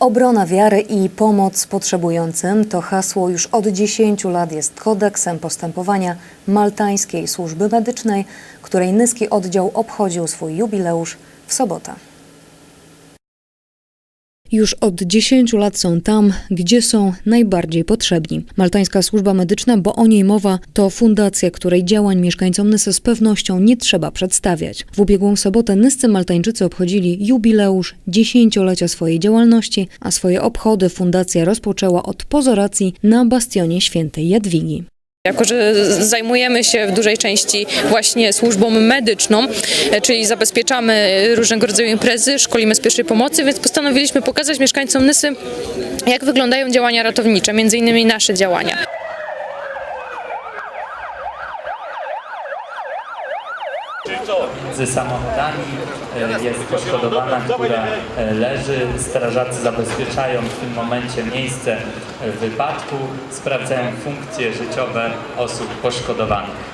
Obrona wiary i pomoc potrzebującym to hasło już od 10 lat jest kodeksem postępowania Maltańskiej Służby Medycznej, której Nyski Oddział obchodził swój jubileusz w sobotę. Już od 10 lat są tam, gdzie są najbardziej potrzebni. Maltańska Służba Medyczna, bo o niej mowa, to fundacja, której działań mieszkańcom Nysy z pewnością nie trzeba przedstawiać. W ubiegłą sobotę Nyscy Maltańczycy obchodzili jubileusz dziesięciolecia swojej działalności, a swoje obchody fundacja rozpoczęła od pozoracji na bastionie świętej Jadwigi. Jako, że zajmujemy się w dużej części właśnie służbą medyczną, czyli zabezpieczamy różnego rodzaju imprezy, szkolimy z pierwszej pomocy, więc postanowiliśmy pokazać mieszkańcom Nysy, jak wyglądają działania ratownicze, między innymi nasze działania. Między samochodami e, jest poszkodowana, która e, leży. Strażacy zabezpieczają w tym momencie miejsce e, wypadku, sprawdzają funkcje życiowe osób poszkodowanych.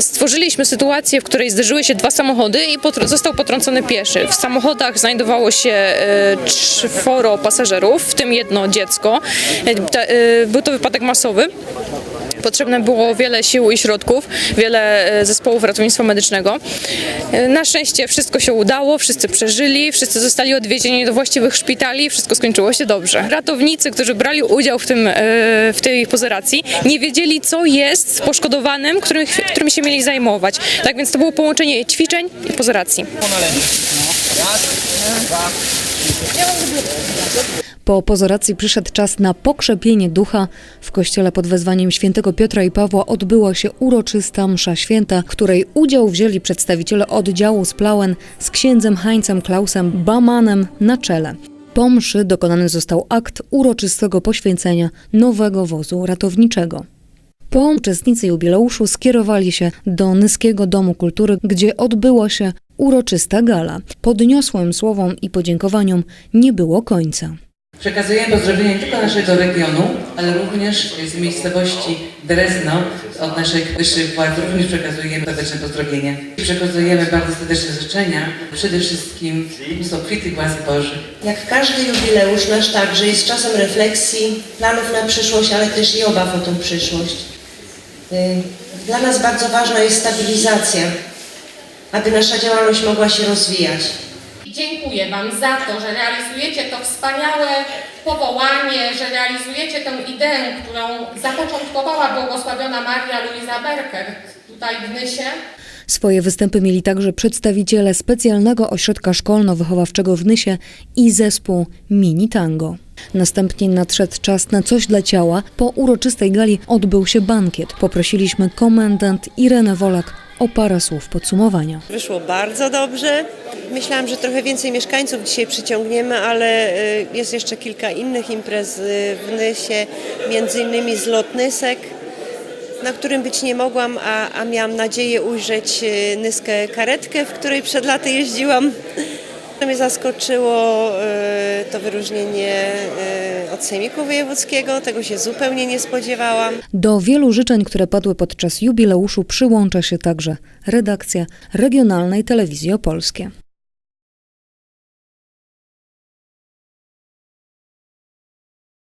Stworzyliśmy sytuację, w której zderzyły się dwa samochody i potr- został potrącony pieszy. W samochodach znajdowało się e, czworo pasażerów, w tym jedno dziecko. E, e, Był to wypadek masowy. Potrzebne było wiele sił i środków, wiele e, zespołów ratownictwa medycznego. E, Na szczęście wszystko się udało, wszyscy przeżyli, wszyscy zostali odwiezieni do właściwych szpitali, wszystko skończyło się dobrze. Ratownicy, którzy brali udział w, tym, e, w tej pozeracji, nie wiedzieli, co jest z poszkodowanym, którym, którym się mieli zajmować. Tak więc to było połączenie ćwiczeń i pozeracji. Po pozoracji przyszedł czas na pokrzepienie ducha. W kościele pod wezwaniem świętego Piotra i Pawła odbyła się uroczysta msza święta, której udział wzięli przedstawiciele oddziału z Plauen z księdzem Heinzem Klausem Bamanem na czele. Po mszy dokonany został akt uroczystego poświęcenia nowego wozu ratowniczego. Po uczestnicy jubileuszu skierowali się do Nyskiego Domu Kultury, gdzie odbyła się uroczysta gala. Podniosłym słowom i podziękowaniom nie było końca. Przekazujemy pozdrowienia nie tylko naszego regionu, ale również z miejscowości Drezno od naszych wyższych władz również przekazujemy serdeczne pozdrowienia. Przekazujemy bardzo serdeczne życzenia, przede wszystkim są kwity łaski Bożych. Jak każdy jubileusz, nasz także jest czasem refleksji, planów na przyszłość, ale też i obaw o tą przyszłość. Y, Dla nas bardzo ważna jest stabilizacja, aby nasza działalność mogła się rozwijać. Dziękuję Wam za to, że realizujecie to wspaniałe powołanie, że realizujecie tę ideę, którą zapoczątkowała błogosławiona Maria Luisa Berker tutaj w Nysie. Swoje występy mieli także przedstawiciele specjalnego ośrodka szkolno-wychowawczego w Nysie i zespół Mini Tango. Następnie nadszedł czas na coś dla ciała. Po uroczystej gali odbył się bankiet. Poprosiliśmy komendant Irenę Wolak o parę słów podsumowania. Wyszło bardzo dobrze. Myślałam, że trochę więcej mieszkańców dzisiaj przyciągniemy, ale y, jest jeszcze kilka innych imprez y, w Nysie, między innymi zlot Nysek, na którym być nie mogłam, a, a miałam nadzieję ujrzeć y, Nyskę karetkę, w której przed laty jeździłam. Mnie zaskoczyło y, to wyróżnienie y, od Sejmiku Wojewódzkiego, tego się zupełnie nie spodziewałam. Do wielu życzeń, które padły podczas jubileuszu, przyłącza się także redakcja Regionalnej Telewizji Opolskie.